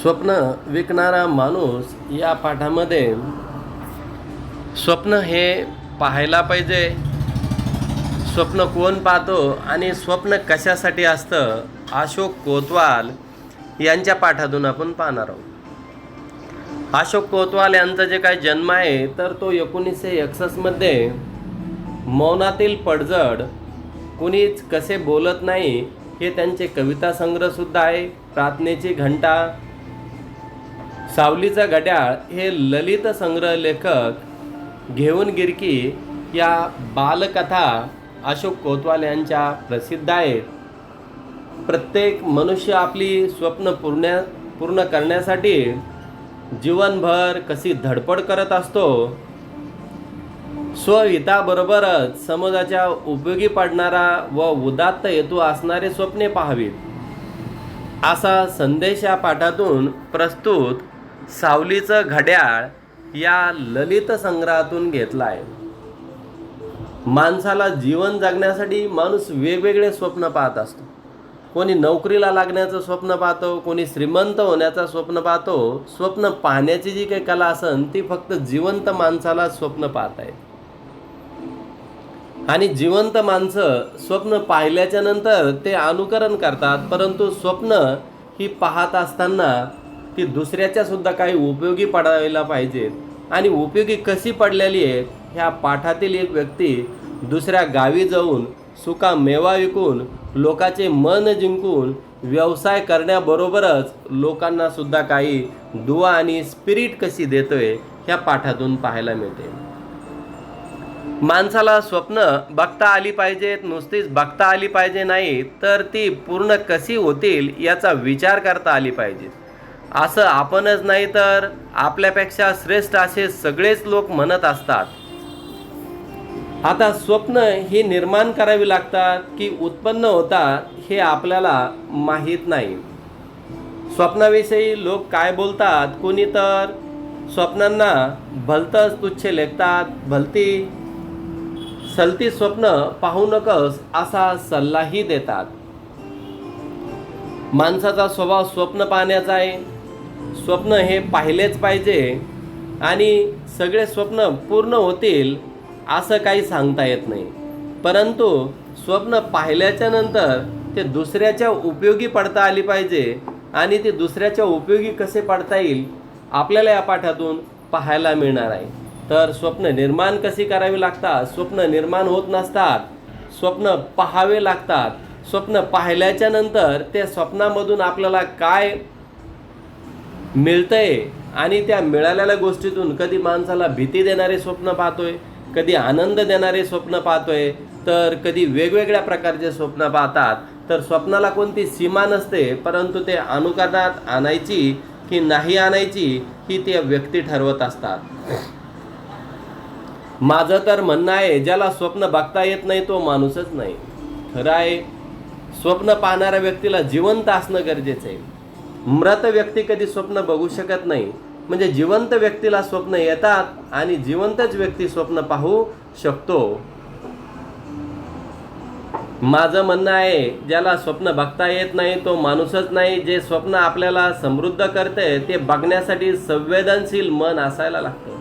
स्वप्न विकणारा माणूस या पाठामध्ये स्वप्न हे पाहायला पाहिजे. स्वप्न कोण पाहतो आणि स्वप्न कशासाठी असतं? अशोक कोतवाल यांच्या पाठातून आपण पाहणार आहोत. अशोक कोतवाल यांचा जे काही जन्म आहे तर तो एकोणीसशे एकसष्टमध्ये मौनातील पडझड कुणीच कसे बोलत नाही हे त्यांचे कविता संग्रहसुद्धा आहे. प्रार्थनेची घंटा सावलीचा घड्याळ हे ललित संग्रह लेखक घेऊन गिरकी या बालकथा अशोक कोतवाल यांच्या प्रसिद्ध आहेत. प्रत्येक मनुष्य आपली स्वप्न पूर्ण पूर्ण करण्यासाठी जीवनभर कशी धडपड करत असतो स्वहिताबरोबरच समाजाच्या उपयोगी पडणारा व उदात्त हेतू असणारे स्वप्ने पाहावीत. असा संदेश या पाठातून प्रस्तुत सावलीचं घड्याळ या ललित संग्रहातून घेतला आहे माणसाला जीवन जगण्यासाठी माणूस वेगवेगळे स्वप्न पाहत असतो. कोणी नोकरीला लागण्याचं स्वप्न पाहतो कोणी श्रीमंत होण्याचं स्वप्न पाहतो. स्वप्न पाहण्याची जी काही कला असन ती फक्त जिवंत माणसाला स्वप्न पाहत आहेत आणि जिवंत माणसं स्वप्न पाहिल्याच्या नंतर ते अनुकरण करतात परंतु स्वप्न ही पाहत असताना ती दुसऱ्याच्या सुद्धा काही उपयोगी पडायला पाहिजेत आणि उपयोगी कशी पडलेली आहे ह्या पाठातील एक व्यक्ती दुसऱ्या गावी जाऊन सुका मेवा विकून लोकाचे मन जिंकून व्यवसाय करण्याबरोबरच लोकांना सुद्धा काही दुवा आणि स्पिरिट कशी देतोय ह्या पाठातून पाहायला मिळते. माणसाला स्वप्न बघता आली पाहिजेत नुसतीच बघता आली पाहिजे नाही तर ती पूर्ण कशी होतील याचा विचार करता आली पाहिजे असं आपणच नाही तर आपल्यापेक्षा श्रेष्ठ असे सगळेच लोक म्हणत असतात. आता स्वप्न ही निर्माण करावी लागतात की उत्पन्न होतात हे आपल्याला माहीत नाही. स्वप्नाविषयी लोक काय बोलतात कोणी तर स्वप्नांना भलतंच तुच्छ लेखतात भलती सलती स्वप्न पाहू नकस असा सल्लाही देतात. माणसाचा स्वभाव स्वप्न पाहण्याचा आहे. स्वप्न हे पाहिलेच पाहिजे आणि सगळे स्वप्न पूर्ण होतील असं काही सांगता येत नाही. परंतु स्वप्न पाहिल्याच्या नंतर ते दुसऱ्याच्या उपयोगी पडता आली पाहिजे आणि ते दुसऱ्याच्या उपयोगी कसे पडता येईल आपल्याला या पाठातून पाहायला मिळणार आहे. तर स्वप्न निर्माण कशी करावी लागतात? स्वप्न निर्माण होत नसतात. स्वप्न पाहावे लागतात. स्वप्न पाहिल्याच्या नंतर त्या स्वप्नामधून आपल्याला काय मिळतंय. आणि त्या मिळालेल्या गोष्टीतून कधी माणसाला भीती देणारे स्वप्न पाहतोय कधी आनंद देणारे स्वप्न पाहतोय तर कधी वेगवेगळ्या प्रकारचे स्वप्न पाहतात. तर स्वप्नाला कोणती सीमा नसते परंतु ते अनुकरणात आणायची की नाही आणायची ही ते व्यक्ती ठरवत असतात. माझं तर म्हणणं आहे ज्याला स्वप्न बघता येत नाही तो माणूसच नाही. खरं आहे स्वप्न पाहणाऱ्या व्यक्तीला जिवंत असणं गरजेचं आहे. मृत व्यक्ती कधी स्वप्न बघू शकत नाही. म्हणजे जिवंत व्यक्तीला स्वप्न येतात आणि जिवंतच व्यक्ती स्वप्न पाहू शकतो. माझं म्हणणं आहे ज्याला स्वप्न बघता येत नाही तो माणूसच नाही. जे स्वप्न आपल्याला समृद्ध करते ते बघण्यासाठी संवेदनशील मन असायला लागतं.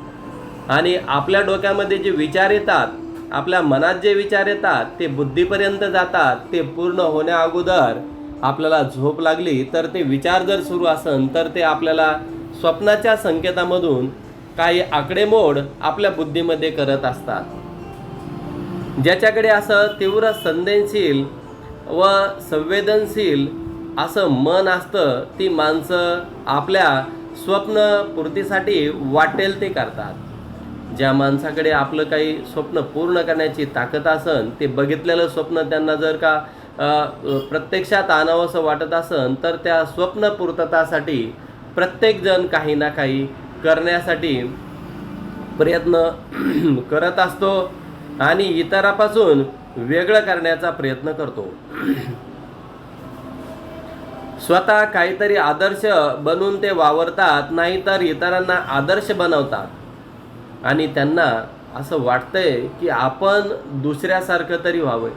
आणि आपल्या डोक्यामध्ये जे विचार येतात आपल्या मनात जे विचार येतात ते बुद्धीपर्यंत जातात ते पूर्ण होण्या अगोदर आपल्याला झोप लागली तर ते विचार जर सुरू असन तर ते आपल्याला स्वप्नाच्या संकेतामधून काही आकडेमोड आपल्या बुद्धीमध्ये करत असतात. ज्याच्याकडे असं तीव्र संवेदनशील व संवेदनशील असं मन असतं ती माणसं आपल्या स्वप्नपूर्तीसाठी वाटेल ते करतात. ज्या माणसाकडे आपलं काही स्वप्न पूर्ण करण्याची ताकद असन ते बघितलेलं स्वप्न त्यांना जर का प्रत्यक्षात प्रत्यक्षात आणावंसं वाटत असन तर त्या स्वप्नपूर्ततासाठी प्रत्येकजण काही ना काही करण्यासाठी प्रयत्न करत असतो आणि इतरापासून वेगळं करण्याचा प्रयत्न करतो. स्वतः काहीतरी आदर्श बनून ते वावरतात नाहीतर इतरांना आदर्श बनवतात. आणि त्यांना असं वाटतंय की आपण दुसऱ्यासारखं तरी व्हावं.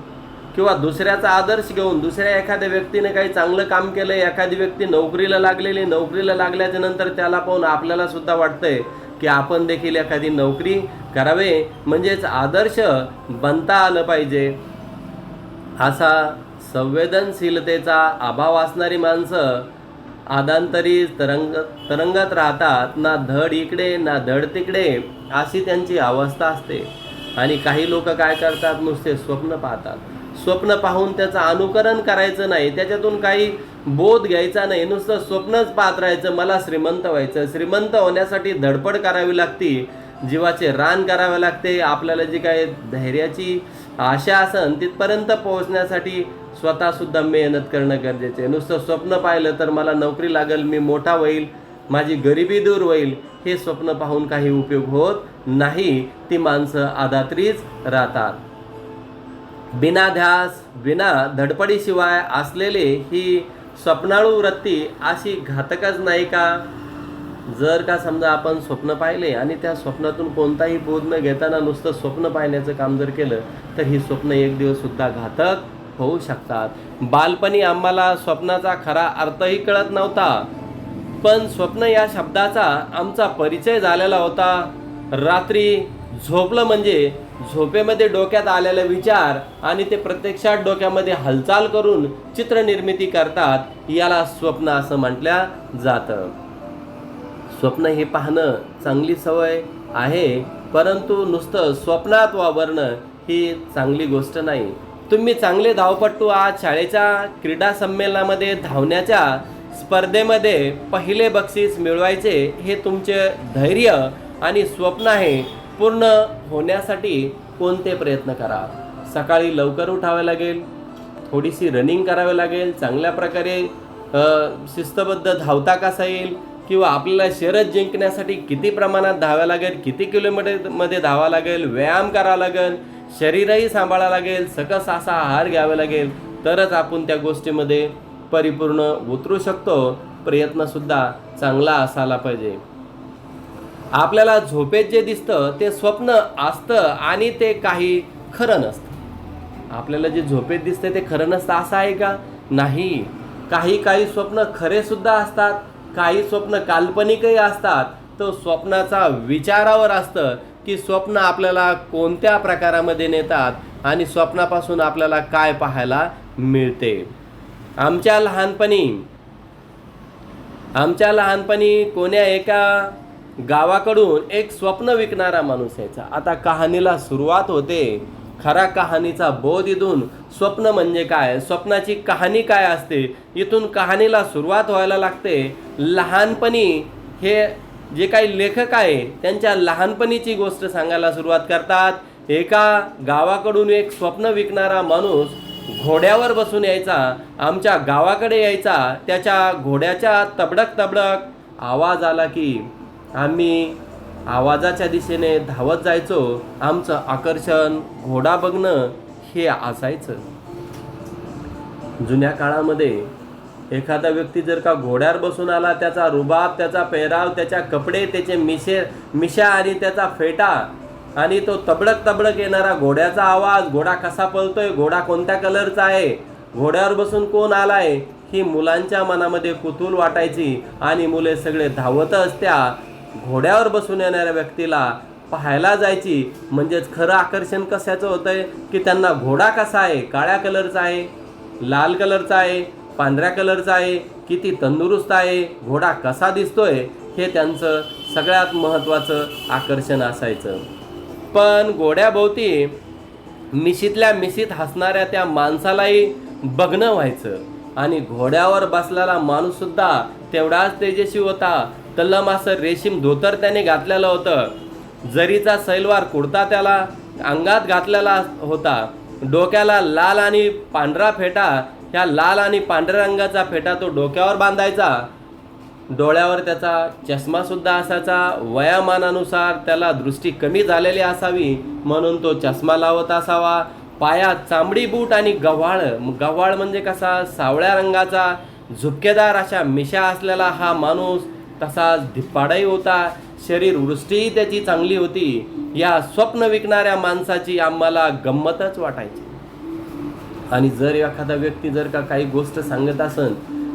किंवा दुसऱ्याचा आदर्श घेऊन दुसऱ्या एखाद्या व्यक्तीने काही चांगलं काम केलं एखादी व्यक्ती नोकरीला लागलेली नोकरीला लागल्याच्या नंतर त्याला पाहून आपल्याला सुद्धा वाटतंय की आपण देखील एखादी नोकरी करावे. म्हणजेच आदर्श बनता आलं पाहिजे. असा संवेदनशीलतेचा अभाव असणारी माणसं आदांतरी तरंग तरंगत राहतात. ना धड इकडे ना धड तिकडे अशी त्यांची अवस्था असते. आणि काही लोक काय करतात? नुसते स्वप्न पाहतात. स्वप्न पाहून त्याचं अनुकरण करायचं नाही त्याच्यातून काही बोध घ्यायचा नाही नुसतं स्वप्नच पाहत राहायचं मला श्रीमंत व्हायचं. श्रीमंत होण्यासाठी धडपड करावी लागती जीवाचे रान करावे लागते आपल्याला जी काही धैर्याची आशा असन तिथपर्यंत पोहोचण्यासाठी स्वतःसुद्धा मेहनत करणं गरजेचं आहे. नुसतं स्वप्न पाहिलं तर मला नोकरी लागेल मी मोठा होईल माझी गरिबी दूर होईल हे स्वप्न पाहून काही उपयोग होत नाही. ती माणसं आधात्रीच राहतात. बिना ध्यास बिना धडपडीशिवाय असलेले ही स्वप्नाळू वृत्ती अशी घातकच नाही का? जर का समजा आपण स्वप्न पाहिले आणि त्या स्वप्नातून कोणताही बोध न घेताना नुसतं स्वप्न पाहण्याचं काम जर केलं तर ही स्वप्न एक दिवस सुद्धा घातक होऊ शकतात. बालपणी आम्हाला स्वप्नाचा खरा अर्थही कळत नव्हता. पण स्वप्न या शब्दाचा आमचा परिचय झालेला होता. रात्री झोपलं म्हणजे झोपेमध्ये डोक्यात आलेले विचार आणि ते प्रत्यक्षात डोक्यामध्ये हालचाल करून चित्रनिर्मिती करतात याला स्वप्न असं म्हटल्या जातं. स्वप्न हे पाहणं चांगली सवय आहे परंतु नुसतं स्वप्नात वावरणं ही चांगली गोष्ट नाही. तुम्ही चांगले धावपट्टू आज शाळेच्या क्रीडा संमेलनामध्ये धावण्याच्या स्पर्धेमध्ये पहिले बक्षीस मिळवायचे हे तुमचे धैर्य आणि स्वप्न आहे. पूर्ण होण्यासाठी कोणते प्रयत्न करा? सकाळी लवकर उठावे लागेल थोडीशी रनिंग करावी लागेल चांगल्या प्रकारे शिस्तबद्ध धावता कसा येईल किंवा आपल्याला शरद जिंकण्यासाठी किती प्रमाणात धावा लागेल किती किलोमीटरमध्ये धावा लागेल व्यायाम करावा लागेल शरीरही सांभाळावं लागेल सकस असा आहार घ्यावा लागेल तरच आपण त्या गोष्टीमध्ये परिपूर्ण उतरू शकतो. प्रयत्नसुद्धा चांगला असायला पाहिजे. आपल्याला झोपेत जे दिसतं ते स्वप्न असतं आणि ते काही खरं नसतं. आपल्याला जे झोपेत दिसतं ते खरं नसतं असं आहे का? नाही. काही काही स्वप्न खरेसुद्धा असतात काही स्वप्न काल्पनिकही असतात. तो स्वप्नाचा विचारावर असतं की स्वप्न आपल्याला कोणत्या प्रकारामध्ये नेतात आणि स्वप्नापासून आपल्याला काय पाहायला मिळते. आमच्या लहानपणी आमच्या लहानपणी कोण्या एका गावाकडून एक स्वप्न विकणारा माणूस यायचा. आता कहाणीला सुरुवात होते. खरा कहाणीचा बोध इथून स्वप्न म्हणजे काय? स्वप्नाची कहाणी काय असते? इथून कहाणीला सुरुवात व्हायला लागते. लहानपणी हे जे काही लेखक आहे त्यांच्या लहानपणीची गोष्ट सांगायला सुरुवात करतात. एका गावाकडून एक स्वप्न विकणारा माणूस घोड्यावर बसून यायचा. आमच्या गावाकडे यायचा. त्याच्या घोड्याच्या तबडक तबडक आवाज आला की आम्ही आवाजाच्या दिशेने धावत जायचो. आमचं आकर्षण घोडा बघणं हे असायचं. जुन्या काळामध्ये एखादा व्यक्ती जर का घोड्यावर बसून आला त्याचा रुबाब त्याचा पेहराव त्याच्या कपडे त्याचे मिशे मिशा आणि त्याचा फेटा आणि तो तबडक तबडक येणारा घोड्याचा आवाज घोडा कसा पळतोय घोडा कोणत्या कलरचा आहे घोड्यावर बसून कोण आलाय ही मुलांच्या मनामध्ये कुतूल वाटायची आणि मुले सगळे धावत असत्या. घोड्यावर बसून येणाऱ्या व्यक्तीला पाहायला जायची. म्हणजेच खरं आकर्षण कशाचं होतंय? की त्यांना घोडा कसा आहे? काळ्या कलरचा आहे? लाल कलरचा आहे? पांढऱ्या कलरचा आहे? किती तंदुरुस्त आहे? घोडा कसा दिसतोय? हे त्यांचं सगळ्यात महत्त्वाचं आकर्षण असायचं. पण घोड्याभोवती मिशीतल्या मिशीत हसणाऱ्या त्या माणसालाही बघणं व्हायचं. आणि घोड्यावर बसलेला माणूससुद्धा तेवढाच तेजस्वी होता. तल्लम असं रेशीम धोतर त्याने घातलेलं होतं. जरीचा सैलवार कुडता त्याला अंगात घातलेला होता. डोक्याला लाल आणि पांढरा फेटा ह्या लाल आणि पांढऱ्या रंगाचा फेटा तो डोक्यावर बांधायचा. डोळ्यावर त्याचा चष्मासुद्धा असायचा. वयामानानुसार त्याला दृष्टी कमी झालेली असावी म्हणून तो चष्मा लावत असावा. पायात चांबडी बूट आणि गव्हाळ. गव्हाळ म्हणजे कसा? सावळ्या रंगाचा. झुपकेदार अशा मिशा असलेला हा माणूस तसाच धिप्पाडाही होता. शरीर वृष्टीही त्याची चांगली होती. या स्वप्न विकणाऱ्या माणसाची आम्हाला गंमतच वाटायची. आणि जर एखादा व्यक्ती जर का काही गोष्ट सांगत असन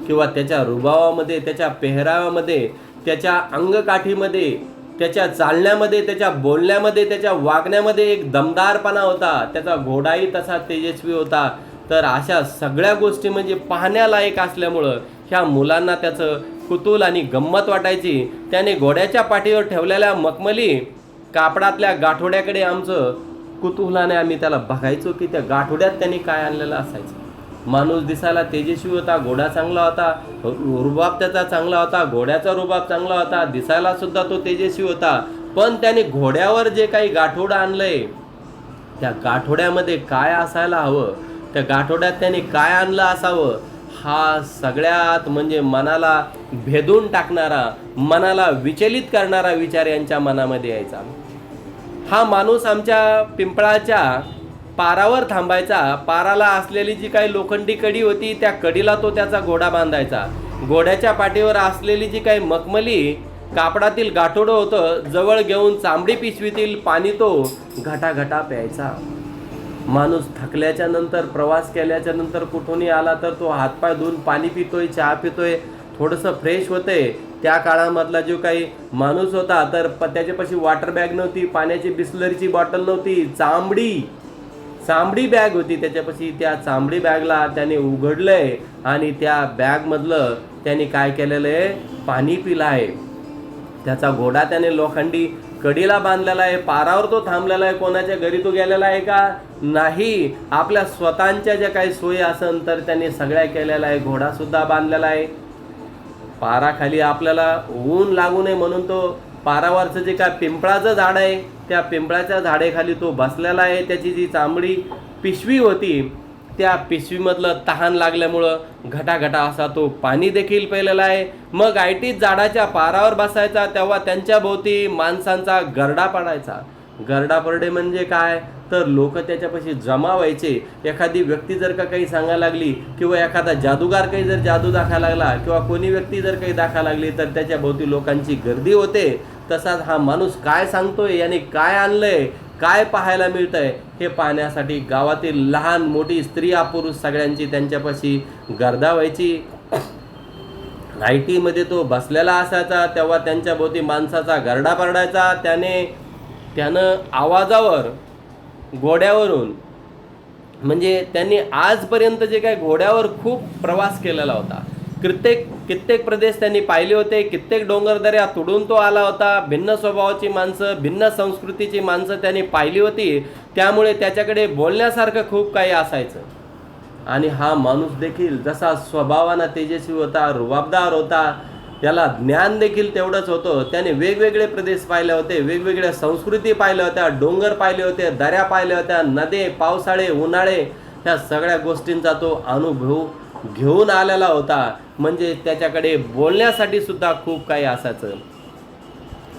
किंवा त्याच्या रुबावामध्ये त्याच्या पेहरावामध्ये त्याच्या अंगकाठीमध्ये त्याच्या चालण्यामध्ये त्याच्या बोलण्यामध्ये त्याच्या वागण्यामध्ये एक दमदारपणा होता. त्याचा घोडाही तसा तेजस्वी होता. तर अशा सगळ्या गोष्टी म्हणजे पाहण्यालायक असल्यामुळं ह्या मुलांना त्याचं कुतूल आणि गंमत वाटायची. त्याने घोड्याच्या पाठीवर ठेवलेल्या मखमली कापडातल्या गाठोड्याकडे आमचं कुतूहलाने आम्ही त्याला बघायचो की त्या गाठोड्यात त्यांनी काय आणलेलं असायचं. माणूस दिसायला तेजस्वी होता घोडा चांगला होता रुबाब त्याचा चांगला होता घोड्याचा रुबाब चांगला होता दिसायला सुद्धा तो तेजस्वी होता. पण त्याने घोड्यावर जे काही गाठोडं आणलंय त्या गाठोड्यामध्ये काय असायला हवं? त्या गाठोड्यात त्याने काय आणलं असावं? हा सगळ्यात म्हणजे मनाला भेदून टाकणारा मनाला विचलित करणारा विचार यांच्या मनामध्ये यायचा. हा माणूस आमच्या पिंपळाच्या पारावर थांबायचा. पाराला असलेली जी काही लोखंडी कडी होती त्या कडीला तो त्याचा घोडा बांधायचा. घोड्याच्या पाठीवर असलेली जी काही मखमली कापडातील गाठोडं होतं जवळ घेऊन चांबडी पिशवीतील पाणी तो घटाघटा प्यायचा. माणूस थकल्याच्या नंतर प्रवास केल्याच्यानंतर कुठूनही आला तर तो हातपाय धुवून पाणी पितोय चहा पितोय थोडंसं फ्रेश होते त्या काळामधला जो काही माणूस होता तर प त्याच्यापाशी वॉटर बॅग नव्हती पाण्याची बिस्लरीची बॉटल नव्हती चांबडी चांबडी बॅग होती त्याच्यापाशी. त्या चांबडी बॅगला त्याने उघडलंय आणि त्या बॅगमधलं त्याने काय केलेलं आहे? पाणी पिलं आहे त्याचा घोडा त्याने लोखंडी कडीला बांधलेला आहे पारावर तो थांबलेला आहे कोणाच्या घरी तो गेलेला आहे का? नाही. आपल्या स्वतःच्या ज्या काही सोयी असन तर त्यांनी सगळ्या केलेला आहे घोडासुद्धा बांधलेला आहे. पाराखाली आपल्याला ऊन लागू नये म्हणून तो पारावरचं जे काय पिंपळाचं झाड आहे त्या पिंपळाच्या झाडेखाली तो बसलेला आहे. त्याची जी चांबडी पिशवी होती त्या पिशवीमधलं तहान लागल्यामुळं घटाघटा असा तो पाणी देखील पेलेला आहे. मग आयटीत झाडाच्या पारावर बसायचा तेव्हा त्यांच्या भोवती माणसांचा गरडा पडायचा. गरडा पडणे म्हणजे काय? तर लोक त्याच्यापाशी जमा व्हायचे. एखादी व्यक्ती जर का काही सांगायला लागली किंवा एखादा जादूगार काही जर जादू दाखवायला लागला किंवा कोणी व्यक्ती जर काही दाखवायला लागली तर त्याच्या भोवती लोकांची गर्दी होते. तसाच हा माणूस काय सांगतोय? याने काय आणलंय? काय पाहायला मिळतंय हे पाहण्यासाठी गावातील लहान मोठी स्त्रिया पुरुष सगळ्यांची त्यांच्यापाशी गर्दा व्हायची. आय टीमध्ये तो बसलेला असायचा तेव्हा त्यांच्या भोवती माणसाचा गरडा पडायचा. त्याने त्यानं आवाजावर घोड्यावरून म्हणजे त्यांनी आजपर्यंत जे काय घोड्यावर खूप प्रवास केलेला होता. कित्येक कित्येक प्रदेश त्यांनी पाहिले होते कित्येक डोंगरदऱ्या तुडून तो आला होता भिन्न स्वभावाची माणसं भिन्न संस्कृतीची माणसं त्यांनी पाहिली होती त्यामुळे त्याच्याकडे बोलण्यासारखं खूप काही असायचं. आणि हा माणूस देखील जसा स्वभावानं तेजस्वी होता रुबाबदार होता त्याला ज्ञान देखील तेवढंच होतं त्याने वेगवेगळे प्रदेश पाहिले होते वेगवेगळ्या संस्कृती पाहिल्या होत्या डोंगर पाहिले होते दऱ्या पाहिल्या होत्या नदे पावसाळे उन्हाळे ह्या सगळ्या गोष्टींचा तो अनुभव घेऊन आलेला होता. म्हणजे त्याच्याकडे बोलण्यासाठी सुद्धा खूप काही असायचं.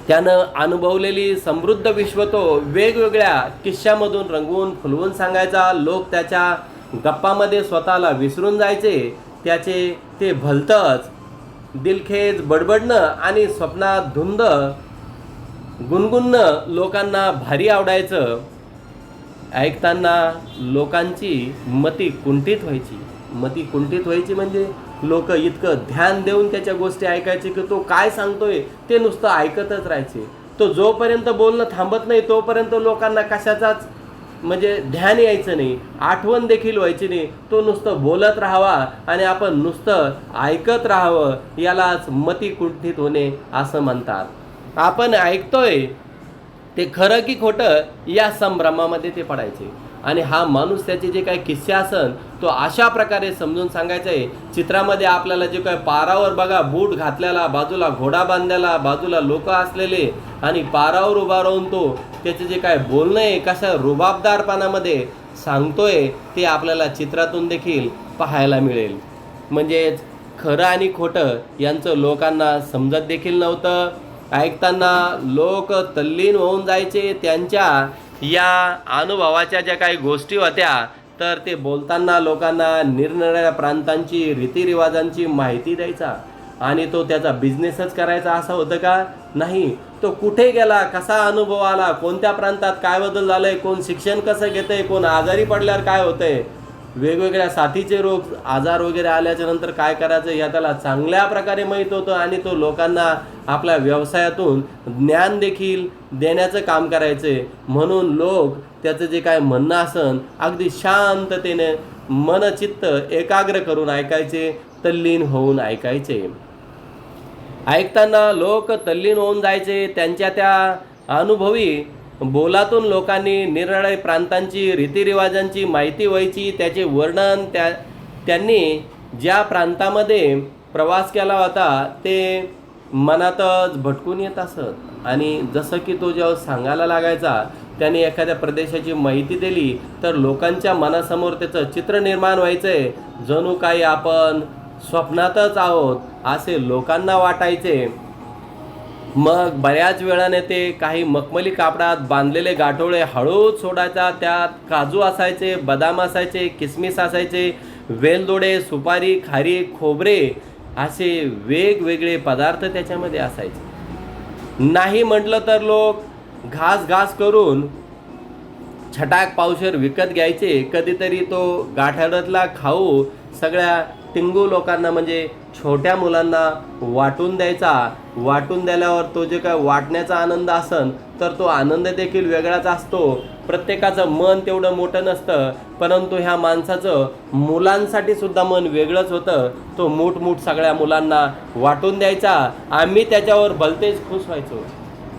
त्यानं अनुभवलेली समृद्ध विश्व तो वेगवेगळ्या किस्स्यामधून रंगवून फुलवून सांगायचा. लोक त्याच्या गप्पामध्ये स्वतःला विसरून जायचे. त्याचे ते भलतंच दिलखेज बडबडणं आणि स्वप्नात धुंद गुणगुणणं लोकांना भारी आवडायचं. ऐकताना लोकांची मती कुंठित व्हायची. मती कुंठित व्हायची म्हणजे लोक इतकं ध्यान देऊन त्याच्या गोष्टी ऐकायचे की तो काय सांगतोय ते नुसतं ऐकतच राहायचे. तो जोपर्यंत बोलणं थांबत नाही तोपर्यंत लोकांना कशाचाच म्हणजे ध्यान यायचं नाही आठवण देखील व्हायची नाही. तो नुसतं बोलत राहावा आणि आपण नुसतं ऐकत राहावं यालाच मती कुंठित होणे असं म्हणतात. आपण ऐकतोय ते खरं की खोटं या संभ्रमामध्ये ते पडायचे. आणि हा माणूस त्याचे जे काही किस्से असन तो अशा प्रकारे समजून सांगायचा आहे चित्रामध्ये आपल्याला जे काय पारावर बघा बूट घातलेला बाजूला घोडा बांधलेला बाजूला लोक असलेले आणि पारावर उभा राहून तो त्याचे जे काय बोलणं आहे कशा रुबाबदारपणामध्ये सांगतोय ते आपल्याला चित्रातून देखील पाहायला मिळेल. म्हणजेच खरं आणि खोटं यांचं लोकांना समजत देखील नव्हतं. ऐकताना लोक तल्लीन होऊन जायचे त्यांच्या या अनुभवाच्या ज्या काही गोष्टी होत्या तर ते बोलताना लोकांना निरनिराळ्या प्रांतांची रीतिरिवाजांची माहिती द्यायचा. आणि तो त्याचा बिझनेसच करायचा असं होतं का? नाही. तो कुठे गेला? कसा अनुभव आला? कोणत्या प्रांतात काय बदल झालंय? कोण शिक्षण कसं घेतंय? कोण आजारी पडल्यावर काय होतंय? वेगवेगळ्या साथीचे रोग आजार वगैरे आल्याच्यानंतर काय करायचं या त्याला चांगल्या प्रकारे माहीत होतं आणि तो लोकांना आपल्या व्यवसायातून ज्ञान देखील देण्याचं काम करायचे. म्हणून लोक त्याचं जे काय म्हणणं असन अगदी शांततेने मनचित्त एकाग्र करून ऐकायचे तल्लीन होऊन ऐकायचे. ऐकताना लोक तल्लीन होऊन जायचे त्यांच्या त्या अनुभवी बोलातून लोकांनी निरनिराळ्या प्रांतांची रीतिरिवाजांची माहिती व्हायची त्याचे वर्णन त्या त्यांनी ज्या प्रांतामध्ये प्रवास केला होता ते मनातच भटकून येत असत. आणि जसं की तो जेव्हा सांगायला लागायचा त्याने एखाद्या प्रदेशाची माहिती दिली तर लोकांच्या मनासमोर त्याचं चित्र निर्माण व्हायचंय जणू काही आपण स्वप्नातच आहोत असे लोकांना वाटायचे. मग बऱ्याच वेळाने ते काही मखमली कापडात बांधलेले गाठोळे हळूच सोडायचा त्यात काजू असायचे बदाम असायचे किसमिस असायचे वेलदोडे सुपारी खारी खोबरे असे वेगवेगळे पदार्थ त्याच्यामध्ये असायचे. नाही म्हटलं तर लोक घास घास करून छटाक पावशर विकत घ्यायचे. कधीतरी तो गाठाड्यातला खाऊ सगळ्या टिंगू लोकांना म्हणजे छोट्या मुलांना वाटून द्यायचा वाटून दिल्यावर तो जे काय वाटण्याचा आनंद असन तर तो आनंद देखील वेगळाच असतो. प्रत्येकाचं मन तेवढं मोठं नसतं परंतु ह्या माणसाचं मुलांसाठी सुद्धा मन वेगळंच होतं. तो मूठमूठ सगळ्या मुलांना वाटून द्यायचा. आम्ही त्याच्यावर भलतेच खुश व्हायचो.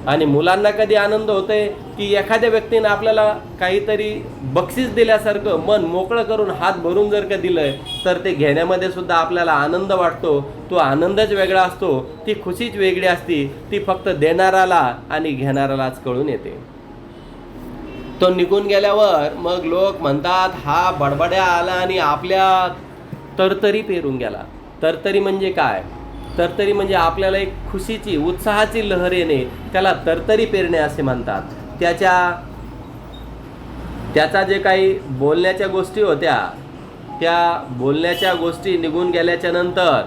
आणि मुलांना कधी आनंद होते की एखाद्या व्यक्तीनं आपल्याला काहीतरी बक्षीस दिल्यासारखं मन मोकळं करून हात भरून जर का दिलंय तर ते घेण्यामध्ये सुद्धा आपल्याला आनंद वाटतो. तो आनंदच वेगळा असतो. ती खुशीच वेगळी असती. ती फक्त देणाराला आणि घेणारालाच कळून येते. तो निघून गेल्यावर मग लोक म्हणतात हा बडबड्या आला आणि आपल्या तरतरी पेरून गेला. तरतरी म्हणजे काय? तरतरी म्हणजे आपल्याला एक खुशीची उत्साहाची लहर येणे त्याला तरतरी पेरणे असे म्हणतात. त्याच्या त्याचा जे काही बोलण्याच्या गोष्टी होत्या त्या बोलण्याच्या गोष्टी निघून गेल्याच्यानंतर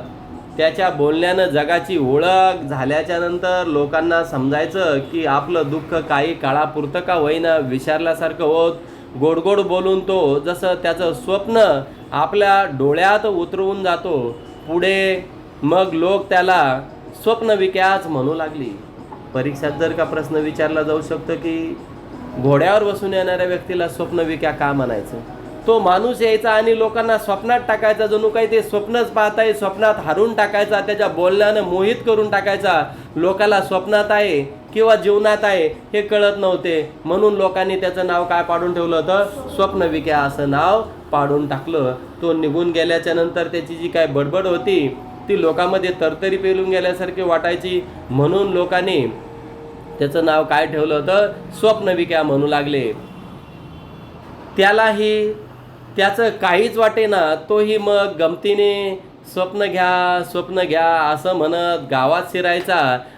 त्याच्या बोलण्यानं जगाची ओळख झाल्याच्यानंतर लोकांना समजायचं की आपलं दुःख काही काळापुरतं का होईना विचारल्यासारखं होत. गोड गोड बोलून तो जसं त्याचं स्वप्न आपल्या डोळ्यात उतरवून जातो पुढे मग लोक त्याला स्वप्नविक्याच म्हणू लागली. परीक्षात जर का प्रश्न विचारला जाऊ शकतो की घोड्यावर बसून येणाऱ्या व्यक्तीला स्वप्नविक्या का म्हणायचं? तो माणूस यायचा आणि लोकांना स्वप्नात टाकायचा जणू काही ते स्वप्नच पाहताय स्वप्नात हारून टाकायचा त्याच्या बोलण्यानं मोहित करून टाकायचा. लोकाला स्वप्नात आहे किंवा जीवनात आहे हे कळत नव्हते. म्हणून लोकांनी त्याचं नाव काय पाडून ठेवलं होतं? स्वप्नविक्या असं नाव पाडून टाकलं. तो निघून गेल्याच्यानंतर त्याची जी काय बडबड होती ती लोकांमध्ये तरतरी पेलून गेल्यासारखी वाटायची. म्हणून लोकांनी त्याचं नाव काय ठेवलं होतं? स्वप्नविक्या म्हणू लागले. त्यालाही त्याचं काहीच वाटेना तोही मग गमतीने स्वप्न घ्या स्वप्न घ्या असं म्हणत गावात शिरायचा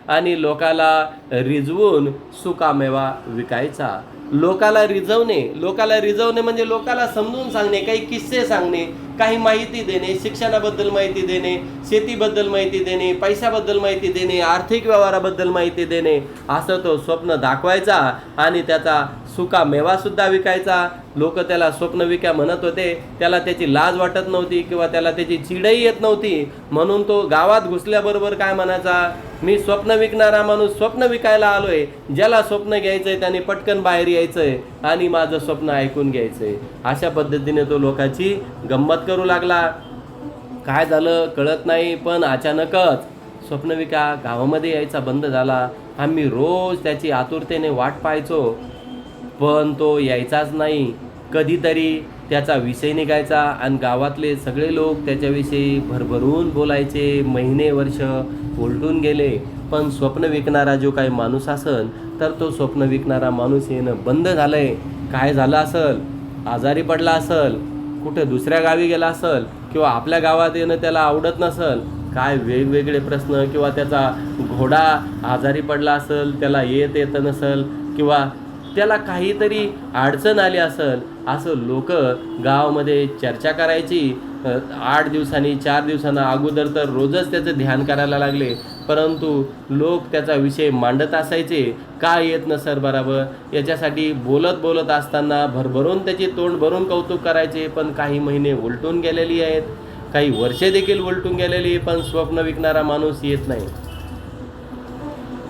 आणि लोकाला रिजवून सुकामेवा विकायचा. लोकाला रिझवणे लोकाला रिझवणे म्हणजे लोकाला समजून सांगणे काही किस्से सांगणे काही माहिती देणे शिक्षणाबद्दल माहिती देणे शेतीबद्दल माहिती देणे पैशाबद्दल माहिती देणे आर्थिक व्यवहाराबद्दल माहिती देणे असं तो स्वप्न दाखवायचा आणि त्याचा सुका मेवासुद्धा विकायचा. लोक त्याला स्वप्न विक्या म्हणत होते. त्याला त्याची लाज वाटत नव्हती किंवा त्याला त्याची चिडही येत नव्हती. म्हणून तो गावात घुसल्याबरोबर काय म्हणायचा? मी स्वप्न विकणारा माणूस स्वप्न विकायला आलोय. ज्याला स्वप्न घ्यायचंय त्याने पटकन बाहेर यायचंय आणि माझं स्वप्न ऐकून घ्यायचंय. अशा पद्धतीने तो लोकांची गंमत करू लागला. काय झालं कळत नाही पण अचानकच स्वप्नविका गावामध्ये यायचा बंद झाला. आम्ही रोज त्याची आतुरतेने वाट पाहायचो. पण तो यायचाच नाही. कधीतरी त्याचा विषय निघायचा आणि गावातले सगळे लोक त्याच्याविषयी भरभरून बोलायचे महिने वर्ष उलटून गेले. पण स्वप्न विकणारा जो काही माणूस असन तर तो स्वप्न विकणारा माणूस येणं बंद झालंय. काय झालं असल? आजारी पडला असल? कुठे दुसऱ्या गावी गेला असल? किंवा आपल्या गावात येणं त्याला आवडत नसल? काय वेगवेगळे प्रश्न किंवा त्याचा घोडा आजारी पडला असेल त्याला येत येत नसल? किंवा त्याला काहीतरी अडचण आली असेल असं लोक गावामध्ये चर्चा करायची. आठ दिवसांनी चार दिवसांना अगोदर तर रोजच त्याचं ध्यान करायला लागले. परंतु लोक त्याचा विषय मांडत असायचे. का येत नसर सर बराबर? याच्यासाठी बोलत बोलत असताना भरभरून त्याची तोंड भरून कौतुक करायचे पण काही महिने उलटून गेलेली आहेत. काही वर्षे देखील उलटून गेलेली पण स्वप्न विकणारा माणूस येत नाही.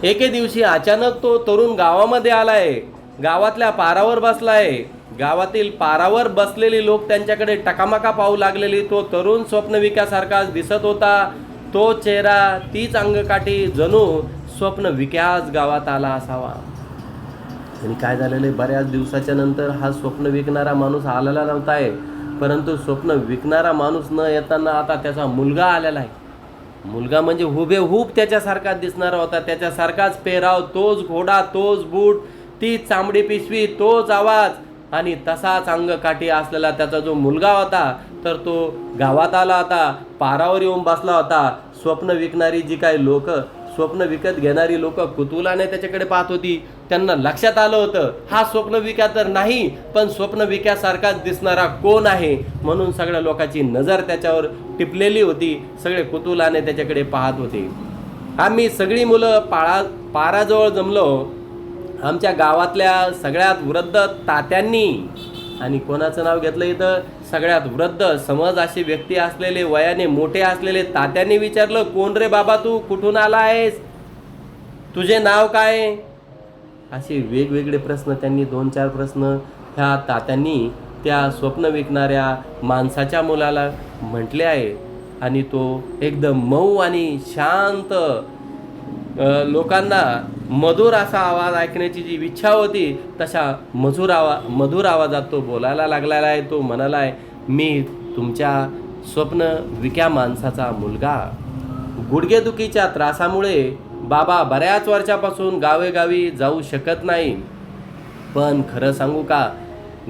एके दिवशी अचानक तो तरुण गावामध्ये आला आहे गावातल्या पारावर बसला आहे गावातील पारावर बसलेले लोक त्यांच्याकडे टकामका पाहू लागलेली. तो तरुण स्वप्नविक्यासारखाच दिसत होता. तो चेहरा तीच अंगकाठी जणू स्वप्न विक्याच गावात आला असावा. आणि काय झालेलं आहे? बऱ्याच दिवसाच्या नंतर हा स्वप्न विकणारा माणूस आलेला नव्हता आहे. परंतु स्वप्न विकणारा माणूस न येताना आता त्याचा मुलगा आलेला आहे. मुलगा म्हणजे हुबेहूब त्याच्यासारखाच दिसणारा होता. त्याच्यासारखाच पेहराव तोच घोडा तोच बूट ती चांबडी पिशवी तोच आवाज. आणि तसाच अंगकाठी असलेला त्याचा जो मुलगा होता तर तो गावात आला होता पारावर येऊन बसला होता. स्वप्न विकणारी जी काही लोक स्वप्न विकत घेणारी लोक कुतूहलाने त्याच्याकडे पाहत होती. त्यांना लक्षात आलं होतं हा स्वप्न विक्या तर नाही पण स्वप्न विक्यासारखाच दिसणारा कोण आहे? म्हणून सगळ्या लोकांची नजर त्याच्यावर टिपलेली होती. सगळे कुतुलाने त्याच्याकडे पाहत होते. आम्ही सगळी मुलं पाळा पाराजवळ जमलो. आमच्या गावातल्या सगळ्यात वृद्ध तात्यांनी आणि कोणाचं नाव घेतलं इथं? सगळ्यात वृद्ध समज अशी व्यक्ती असलेले वयाने मोठे असलेले तात्यांनी विचारलं कोण रे बाबा तू? कुठून आला आहेस तुझे नाव काय? आहे?" असे वेगवेगळे प्रश्न त्यांनी दोन चार प्रश्न ह्या तात्यांनी त्या स्वप्न विकणाऱ्या माणसाच्या मुलाला म्हटले आहे. आणि तो एकदम मऊ आणि शांत लोकांना मधुर असा आवाज ऐकण्याची जी इच्छा होती तशा मधुर आवा मधुर आवाजात तो बोलायला लागलेला आहे तो म्हणाला आहे मी तुमच्या स्वप्न विक्या माणसाचा मुलगा. गुडघेदुखीच्या त्रासामुळे बाबा बऱ्याच वर्षापासून गावेगावी जाऊ शकत नाही. पण खरं सांगू का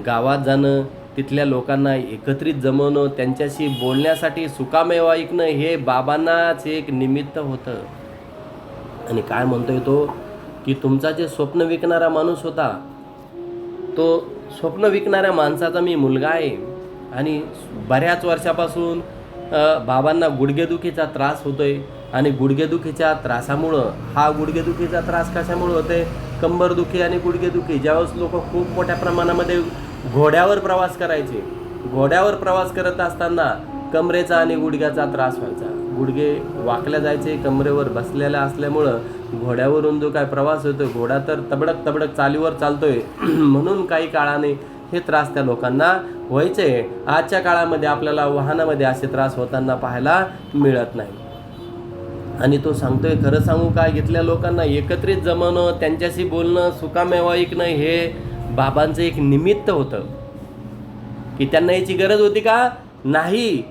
गावात जाणं तिथल्या लोकांना एकत्रित जमवणं त्यांच्याशी बोलण्यासाठी सुकामेवा ऐकणं हे बाबांनाच एक निमित्त होतं. आणि काय म्हणतोय तो? की तुमचा जे स्वप्न विकणारा माणूस होता तो स्वप्न विकणाऱ्या माणसाचा मी मुलगा आहे. आणि बऱ्याच वर्षापासून बाबांना गुडघेदुखीचा त्रास होतोय. आणि गुडघेदुखीच्या त्रासामुळं हा गुडघेदुखीचा त्रास कशामुळं होते कंबरदुखी आणि गुडघेदुखी. ज्यावेळेस लोक खूप मोठ्या प्रमाणामध्ये घोड्यावर प्रवास करायचे घोड्यावर प्रवास करत असताना कमरेचा आणि गुडघ्याचा त्रास व्हायचा. गुडघे वाकल्या जायचे कमरेवर बसलेल्या असल्यामुळं घोड्यावरून जो काय प्रवास होतो घोडा तर तबडक तबडक चालीवर चालतोय. म्हणून काही काळाने हे त्रास त्या लोकांना व्हायचे. आजच्या काळामध्ये आपल्याला वाहनामध्ये असे त्रास होताना पाहायला मिळत नाही. आणि तो सांगतोय खरं सांगू काय घेतल्या लोकांना? एकत्रित जमवणं त्यांच्याशी बोलणं सुकामेवा ऐकणं हे बाबांचं एक निमित्त होतं. की त्यांना याची गरज होती का? नाही.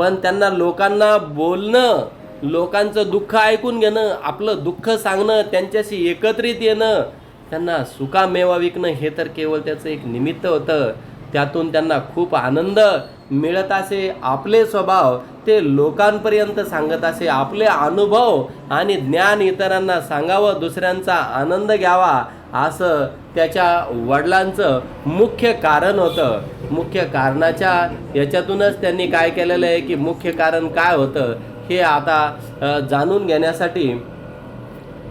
पण त्यांना लोकांना बोलणं लोकांचं दुःख ऐकून घेणं आपलं दुःख सांगणं त्यांच्याशी एकत्रित येणं त्यांना सुकामेवा विकणं हे तर केवळ त्याचं एक निमित्त होतं. त्यातून त्यांना खूप आनंद मिळत असे आपले स्वभाव ते लोकांपर्यंत सांगत असे आपले अनुभव आणि ज्ञान इतरांना सांगावं दुसऱ्यांचा आनंद घ्यावा. असं त्याच्या वडिलांचं मुख्य कारण होतं. मुख्य कारणाच्या याच्यातूनच त्यांनी काय केलेलं आहे की मुख्य कारण काय होतं हे आता जाणून घेण्यासाठी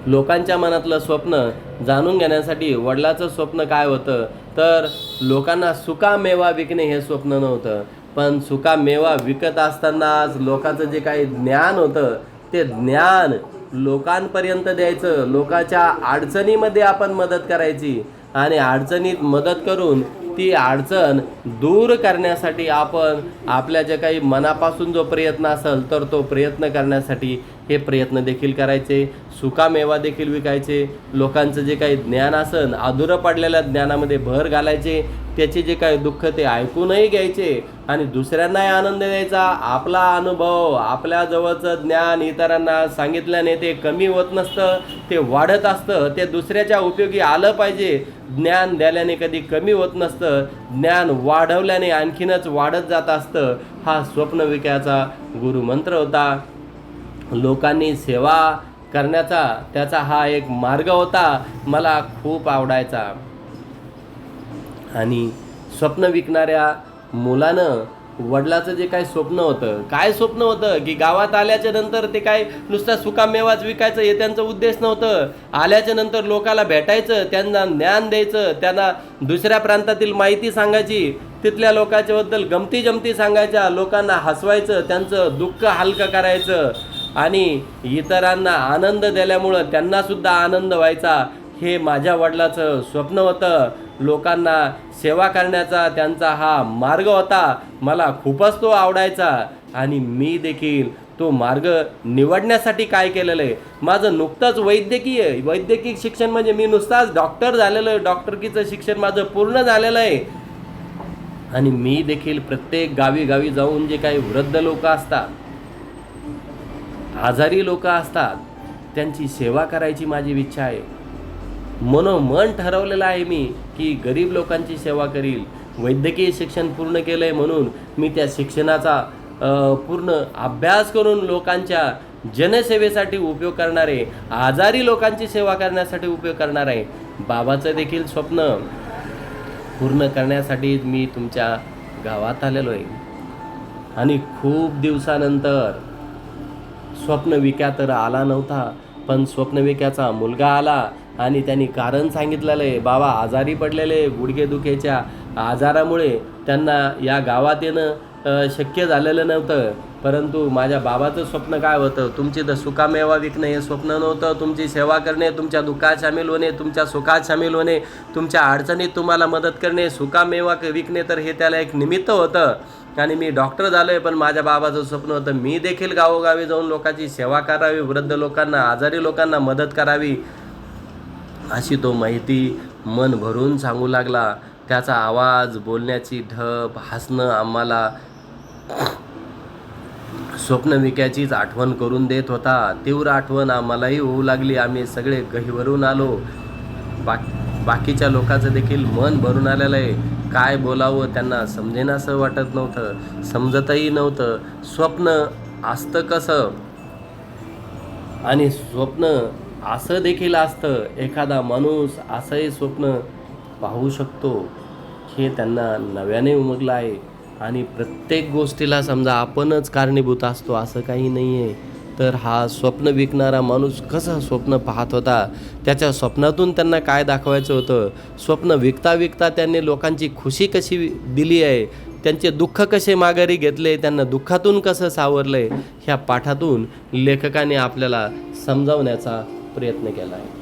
लोकांच्या मनातलं स्वप्न जाणून घेण्यासाठी वडिलाचं स्वप्न काय होतं तर लोकांना सुकामेवा विकणे हे स्वप्न नव्हतं. पण सुकामेवा विकत विकत असतानाच लोकांचं जे काही ज्ञान होतं ते ज्ञान लोकांपर्यंत द्यायचं लोकांच्या अडचणीमध्ये आपण मदत करायची आणि अडचणीत मदत करून ती अडचण दूर करण्यासाठी आपण आपल्या जे काही मनापासून जो प्रयत्न असेल तर तो प्रयत्न करण्यासाठी हे प्रयत्न देखील करायचे. सुकामेवा देखील विकायचे लोकांचं जे काही ज्ञान असन अधुरं पडलेल्या ज्ञानामध्ये भर घालायचे त्याचे जे काही दुःख ते ऐकूनही घ्यायचे आणि दुसऱ्यांनाही आनंद द्यायचा. आपला अनुभव आपल्या जवळचं ज्ञान इतरांना सांगितल्याने ते कमी होत नसतं ते वाढत असतं ते दुसऱ्याच्या उपयोगी आलं पाहिजे. ज्ञान द्याल्याने कधी कमी होत नसतं ज्ञान वाढवल्याने आणखीनच वाढत जात असतं. हा स्वप्न विकायचा गुरुमंत्र होता. लोकांनी सेवा करण्याचा त्याचा हा एक मार्ग होता मला खूप आवडायचा. आणि स्वप्न विकणाऱ्या मुलानं वडिलाचं जे काही स्वप्न होतं काय स्वप्न होतं की गावात आल्याच्यानंतर ते काय नुसता सुकामेवाच विकायचं हे त्यांचं उद्देश नव्हतं. आल्याच्यानंतर लोकाला भेटायचं त्यांना ज्ञान द्यायचं त्यांना दुसऱ्या प्रांतातील माहिती सांगायची तिथल्या लोकांच्याबद्दल गमती जमती सांगायच्या लोकांना हसवायचं त्यांचं दुःख हलकं करायचं. आणि इतरांना आनंद दिल्यामुळं त्यांनासुद्धा आनंद व्हायचा. हे माझ्या वडिलाचं स्वप्न होतं. लोकांना सेवा करण्याचा त्यांचा हा मार्ग होता. मला खूपच तो आवडायचा. आणि मी देखील तो मार्ग निवडण्यासाठी काय केलेलं आहे? माझं नुकतंच वैद्यकीय वैद्यकीय शिक्षण म्हणजे मी नुसताच डॉक्टर झालेलो आहे. डॉक्टरकीचं शिक्षण माझं पूर्ण झालेलं आहे. आणि मी देखील प्रत्येक गावी गावी जाऊन जे काही वृद्ध लोक असतात आजारी लोक असतात त्यांची सेवा करायची माझी इच्छा आहे. मनोमन ठरवलेलं आहे मी की गरीब लोकांची सेवा करील वैद्यकीय शिक्षण पूर्ण केलं आहे म्हणून मी त्या शिक्षणाचा पूर्ण अभ्यास करून लोकांच्या जनसेवेसाठी उपयोग करणार आहे आजारी लोकांची सेवा करण्यासाठी उपयोग करणार आहे. बाबाचं देखील स्वप्न पूर्ण करण्यासाठी मी तुमच्या गावात आलेलो आहे. आणि खूप दिवसानंतर स्वप्नविक्या तर आला नव्हता पण स्वप्नविक्याचा मुलगा आला आणि त्यांनी कारण सांगितलेलं आहे. बाबा आजारी पडलेले गुडघेदुखेच्या आजारामुळे त्यांना या गावात येणं शक्य झालेलं नव्हतं. परंतु माझ्या बाबाचं स्वप्न काय होतं? तुमची तर सुकामेवा विकणं हे स्वप्न नव्हतं. तुमची सेवा करणे तुमच्या दुःखात सामील होणे तुमच्या सुखात सामील होणे तुमच्या अडचणीत तुम्हाला मदत करणे सुकामेवा विकणे तर हे त्याला एक निमित्त होतं. आणि मी डॉक्टर झालो आहे पण माझ्या बाबाचं स्वप्न होतं मी देखील गावोगावी जाऊन लोकांची सेवा करावी वृद्ध लोकांना आजारी लोकांना मदत करावी अशी तो माहिती मन भरून सांगू लागला. त्याचा आवाज बोलण्याची ढप हसणं आम्हाला स्वप्नविक्याचीच आठवण करून देत होता. तीव्र आठवण आम्हालाही होऊ लागली. आम्ही सगळे गहिवरून आलो. बाकी बाकीच्या लोकांचं देखील मन भरून आलेलं आहे. काय बोलावं त्यांना समजेन असं वाटत नव्हतं समजतही नव्हतं. स्वप्न असतं कसं? आणि स्वप्न असं देखील असतं एखादा माणूस असंही स्वप्न पाहू शकतो हे त्यांना नव्याने उमगलं आहे. आणि प्रत्येक गोष्टीला समजा आपणच कारणीभूत असतो असं काही नाही आहे तर हा स्वप्न विकणारा माणूस कसं स्वप्न पाहत होता? त्याच्या स्वप्नातून त्यांना काय दाखवायचं होतं? स्वप्न विकता विकता त्यांनी लोकांची खुशी कशी दिली आहे? त्यांचे दुःख कसे माघारी घेतले? त्यांना दुःखातून कसं सावरलं ह्या पाठातून लेखकाने आपल्याला समजावण्याचा प्रयत्न केला आहे.